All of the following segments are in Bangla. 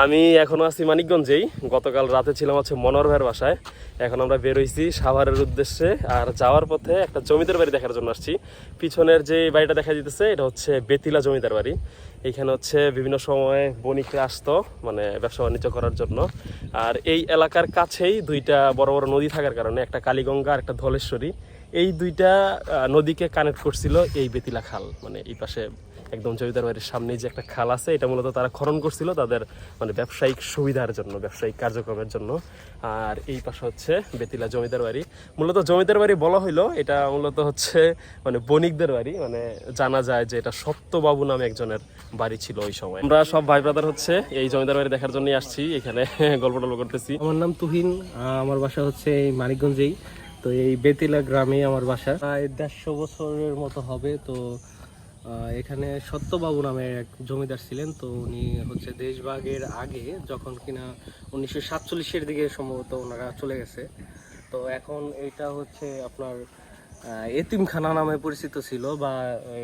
আমি এখনও আছি মানিকগঞ্জেই। গতকাল রাতে ছিলাম হচ্ছে মনোহর ভাইয়ের বাসায়। এখন আমরা বেরোইছি সাভারের উদ্দেশ্যে আর যাওয়ার পথে একটা জমিদার বাড়ি দেখার জন্য আসছি। পিছনের যে বাড়িটা দেখা যেতেছে এটা হচ্ছে বেতিলা জমিদার বাড়ি। এইখানে হচ্ছে বিভিন্ন সময় বণিকরা আসতো মানে ব্যবসা বাণিজ্য করার জন্য। আর এই এলাকার কাছেই দুইটা বড় বড় নদী থাকার কারণে, একটা কালীগঙ্গা আর একটা ধলেশ্বরী। এই দুইটা নদীকে কানেক্ট করছিল এই বেতিলা খাল। মানে এই পাশে একদম জমিদার বাড়ির সামনে যে একটা খাল আছে, এটা মূলত তারা খনন করছিল তাদের মানে ব্যবসায়িক সুবিধার জন্য, ব্যবসায়িক কার্যক্রমের জন্য। আর এই পাশে হচ্ছে বেতিলা জমিদার বাড়ি। মূলত জমিদার বাড়ি বলা হইল, এটা মূলত হচ্ছে মানে বণিকদের বাড়ি। মানে জানা যায় যে এটা সত্যবাবু নামে একজনের বাড়ি ছিল ওই সময়। আমরা সব ভাই ব্রাদার হচ্ছে এই জমিদার বাড়ি দেখার জন্যই আসছি। এখানে গল্প টল্প করতেছি। আমার নাম তুহিন আমার বাসা হচ্ছে মানিকগঞ্জেই। তো এই বেতিলা গ্রামেই আমার বাসা। প্রায় দেড়শো বছরের মতো হবে, তো এখানে সত্যবাবু নামে এক জমিদার ছিলেন, তো উনি হচ্ছে দেশভাগের আগে যখন কিনা উনিশশো সাতচল্লিশের দিকে সম্ভবত ওনারা চলে গেছে। তো এখন এটা হচ্ছে আপনার এতিমখানা নামে পরিচিত ছিল বা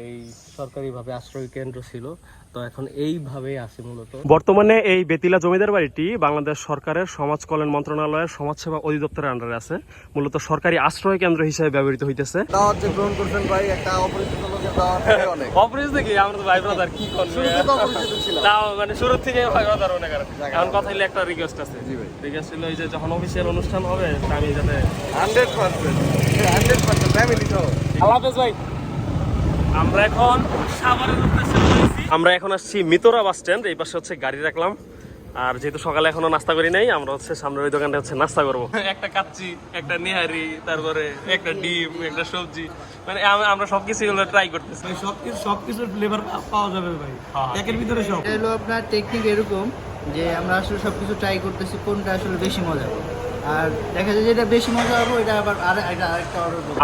এই সরকারিভাবে আশ্রয় কেন্দ্র ছিল। তো এখন এইভাবেই আছে মূলত। বর্তমানে এই বেতিলা জমিদার বাড়িটি বাংলাদেশ সরকারের সমাজ কল্যাণ মন্ত্রণালয়ের সমাজসেবা অধিদপ্তরের আন্ডারে আছে। মূলত সরকারি আশ্রয় কেন্দ্র হিসেবে ব্যবহৃত হইতেছে। গ্রহণ করছেন ভাই একটা অপরিচিত অনেক। অপরিচিত দেখি আমরা তো ভাই ব্রাদার কি করবে? শুরুতে তো অপরিচিত ছিলাম। না মানে শুরু থেকে ভাই ব্রাদার করেন। এখন কথা হইলে একটা রিকোয়েস্ট আছে। জি ভাই। রিকোয়েস্ট হলো এই যে যখন অফিসিয়াল অনুষ্ঠান হবে আমি যাতে hundred percent hundred percent family সহ। আল্লাহ ভাই। আমরা এখন সাভারের উদ্দেশ্যে আমরা এখন আসছি মিতরা বাস স্ট্যান্ড এই পাশে হচ্ছে গাড়ি রাখলাম। আর যেহেতু সকালে এখনও নাস্তা করি নাই আমরা হচ্ছে সামনের ওই দোকানটা হচ্ছে নাস্তা করব। একটা কাচ্চি একটা নিহারি তারপরে একটা ডিম একটা সবজি। মানে আমরা সবকিছু এগুলো ট্রাই করতেছি। সবকিছু সবকিছুর ফ্লেভার পাওয়া যাবে ভাই। একের ভিতরে সব। এটা হলো আপনার টেকনিক এরকম যে আমরা আসলে সবকিছু ট্রাই করতেছি কোনটা আসলে বেশি মজা। আর দেখা যায় যেটা বেশি মজা হবে এটা আবার আর অর্ডার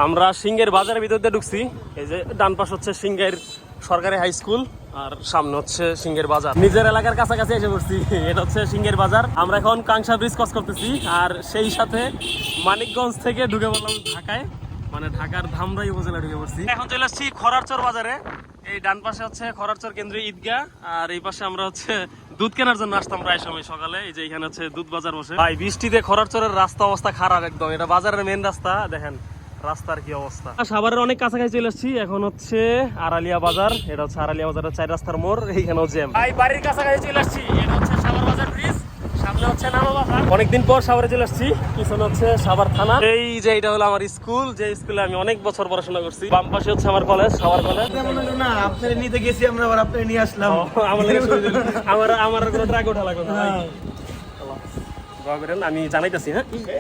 আমরা সিংহের বাজারের ভিতর দিয়ে ঢুকছি। এই যে ডান পাশ হচ্ছে সিংহের সরকারি হাই স্কুল আর সামনে হচ্ছে সিংহের বাজার। নিজের এলাকার কাছাকাছি এসে পড়ছি। এটা হচ্ছে সিংহের বাজার। আমরা এখন কাংসা ব্রিজ ক্রস করতেছি। আর সেই সাথে মানিকগঞ্জ থেকে ঢুকে পড়লাম ঢাকায়। মানে ঢাকার ধামরাই উপজেলা ঢুকে পড়ছি। এখন চলে আসছি খরারচর বাজারে। এই ডান পাশে হচ্ছে খরারচর কেন্দ্রীয় ঈদগাহ। আর এই পাশে আমরা হচ্ছে দুধ কেনার জন্য আসতাম প্রায় সময় সকালে। এই যে এখানে হচ্ছে দুধ বাজার বসে। ভাই, বৃষ্টিতে খরারচরের রাস্তা অবস্থা খারাপ একদম। এটা বাজারের মেন রাস্তা, দেখেন। রাস্তার কি অবস্থা? সাভারের অনেক কাছাকাছি চলে এসেছি এখন হচ্ছে আড়ালিয়া বাজার এটা হচ্ছে আড়ালিয়া বাজারের চার রাস্তার মোড় এইখানেও জ্যাম। ভাই বাড়ির কাছাকাছি চলে আসছি। এটা হচ্ছে সাভার বাজার ব্রিজ সামনে হচ্ছে নামা বাজার। অনেকদিন পর সাভারে চলে আসছি পিছনে হচ্ছে সাভার থানা। এই যে এটা হলো আমার স্কুল যে স্কুলে আমি অনেক বছর পড়াশোনা করছি। বাম পাশে হচ্ছে আমার কলেজ সাভার কলেজ। না আপনার নিতে গেছি আমরা আবার আপনার নিয়ে আসলাম। আমার। আমার কোনো ট্রাক ওঠা লাগবে না করেন, আমি জানাইতেছি হ্যাঁ?